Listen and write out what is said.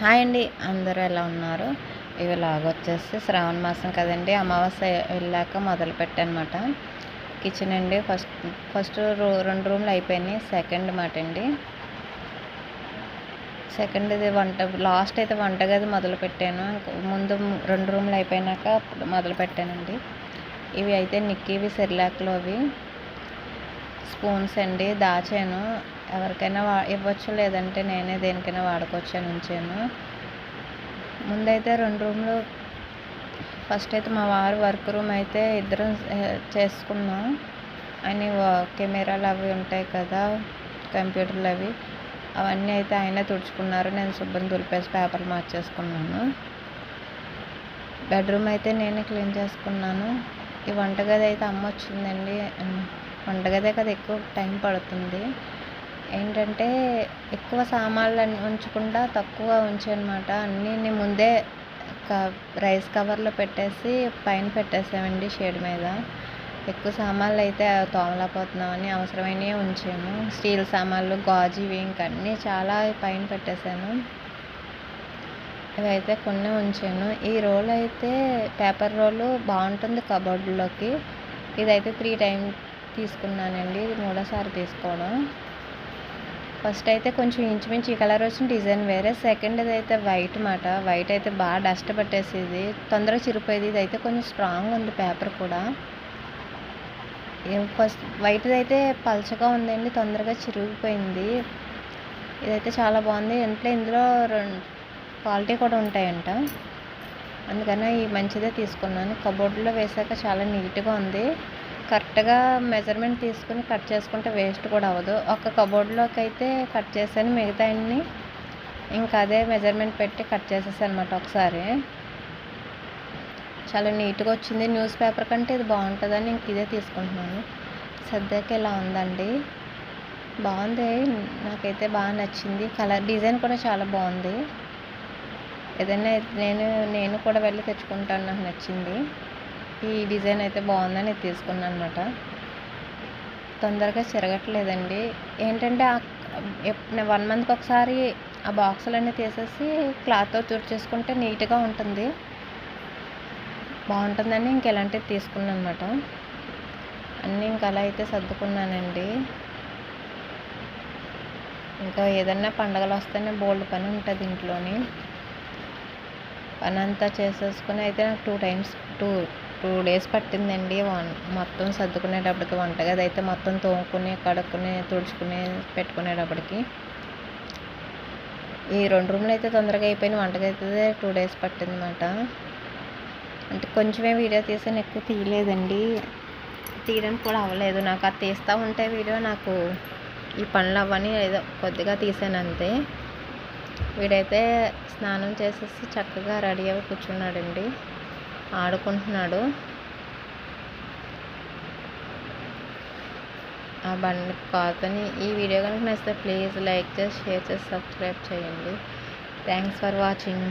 Hi అండి అందరూ ఎలా ఉన్నారు? ఇవి వచ్చేసి శ్రావణ మాసం కదండి అమావాస్య వెళ్ళాక మొదలు పెట్టానమాట కిచెన్ అండి ఫస్ట్ ఫస్ట్ రూ రెండు రూమ్లు అయిపోయినాయి సెకండ్ మాట అండి. సెకండ్ ఇది వంట లాస్ట్ అయితే వంటగది మొదలు పెట్టాను ముందు రెండు రూమ్లు అయిపోయినాక మొదలు పెట్టానండి. ఇవి అయితే నిక్కీవి సెర్లాక్లో అవి స్పూన్స్ అండి దాచాను. ఎవరికైనా వా ఇవ్వచ్చు లేదంటే నేనే దేనికైనా వాడుకోవచ్చు అని ఉంచాను ముందైతే రెండు రూమ్లు ఫస్ట్ అయితే మా వారు వర్క్ రూమ్ అయితే ఇద్దరం చేసుకున్నాం. అని కెమెరాలు అవి ఉంటాయి కదా కంప్యూటర్లు అవి. అవన్నీ అయితే ఆయన తుడుచుకున్నారు. నేను శుభ్రం దులిపేసి పేపర్లు మార్చేసుకున్నాను. బెడ్రూమ్ అయితే నేనే క్లీన్ చేసుకున్నాను. ఈ వంటగది అయితే అమ్మ వచ్చిందండి వంటగదే కదా ఎక్కువ టైం పడుతుంది. ఏంటంటే ఎక్కువ సామాన్లు ఉంచకుండా తక్కువ ఉంచానమాట. అన్నీ ముందే రైస్ కవర్లో పెట్టేసి పైన పెట్టేసామండి షేడ్ మీద. ఎక్కువ సామాన్లు అయితే తోమలేకపోతున్నామని అవసరమైనవి ఉంచాను స్టీల్ సామాన్లు గాజువి ఇవి అన్నీ చాలా పైన పెట్టేశాను ఇవైతే కొన్ని ఉంచాను. ఈ రోల్ అయితే పేపర్ రోలు బాగుంటుంది కబోర్డ్లోకి. ఇదైతే త్రీ టైం తీసుకున్నానండి. ఇది మూడోసారి తీసుకోవడం. ఫస్ట్ అయితే కొంచెం ఇంచుమించు ఈ కలర్ వచ్చిన డిజైన్ వేరే సెకండ్ అయితే వైట్ మాట. వైట్ అయితే బాగా డస్ట్ పట్టేసేది. తొందరగా చిరిపోయేది ఇది అయితే కొంచెం స్ట్రాంగ్ ఉంది పేపర్ కూడా. ఫస్ట్ వైట్ది అయితే పలచగా ఉందండి తొందరగా చిరిగిపోయింది. ఇదైతే చాలా బాగుంది. ఇంట్లో ఇందులో రెండు క్వాలిటీ కూడా ఉంటాయంట. అందుకని ఈ మంచిదే తీసుకున్నాను. కబోర్డ్లో వేసాక చాలా నీట్గా ఉంది. కరెక్ట్గా మెజర్మెంట్ తీసుకుని కట్ చేసుకుంటే వేస్ట్ కూడా అవ్వదు. ఒక కబోర్డ్లోకి అయితే కట్ చేశాను మిగతా అన్ని ఇంకా అదే మెజర్మెంట్ పెట్టి కట్ చేసేసాను అనమాట ఒకసారి. చాలా నీట్గా వచ్చింది. న్యూస్ పేపర్ కంటే ఇది బాగుంటుందని ఇంక ఇదే తీసుకుంటున్నాను. సద్యాకి ఇలా ఉందండి. బాగుంది. నాకైతే బాగా నచ్చింది. కలర్ డిజైన్ కూడా చాలా బాగుంది. ఏదైనా నేను నేను కూడా వెళ్ళి తెచ్చుకుంటాను. నాకు నచ్చింది. ఈ డిజైన్ అయితే బాగుందని తీసుకున్నాను అనమాట తొందరగా చిరగట్లేదండి. ఏంటంటే వన్ మంత్కి ఒకసారి ఆ బాక్సులన్నీ తీసేసి క్లాత్తో తుడిచేసుకుంటే నీట్గా ఉంటుంది. బాగుంటుందని ఇంక ఇలాంటివి తీసుకున్నాను అనమాట అన్నీ ఇంక అలా అయితే సర్దుకున్నానండి. ఇంకా ఏదన్నా పండగలు వస్తేనే బోల్డ్ పని ఉంటుంది ఇంట్లోని. పని అంతా చేసేసుకుని అయితే నాకు two times two two days పట్టిందండి. వన్ మొత్తం సర్దుకునేటప్పటికి వంటగది అయితే మొత్తం తోముకుని కడుక్కుని తుడుచుకుని పెట్టుకునేటప్పటికి. ఈ రెండు రూమ్లు అయితే తొందరగా అయిపోయిన వంటగది అయితే టూ డేస్ పట్టిందన్నమాట. అంటే కొంచెమే వీడియో తీసాను ఎక్కువ తీయలేదండి. తీయడానికి కూడా అవ్వలేదు. నాకు అది తీస్తూ ఉంటే వీడియో నాకు ఈ పనులు అవ్వని ఏదో కొద్దిగా తీసాను అంతే. వీడైతే స్నానం చేసేసి చక్కగా రెడీ అవి కూర్చున్నాడండి. ఆడుకుంటున్నాడు. ఆ బండి కాతని ఈ వీడియో కనుక నచ్చితే ప్లీజ్ లైక్ చేసి షేర్ చేసి సబ్స్క్రైబ్ చేయండి. Thanks for watching.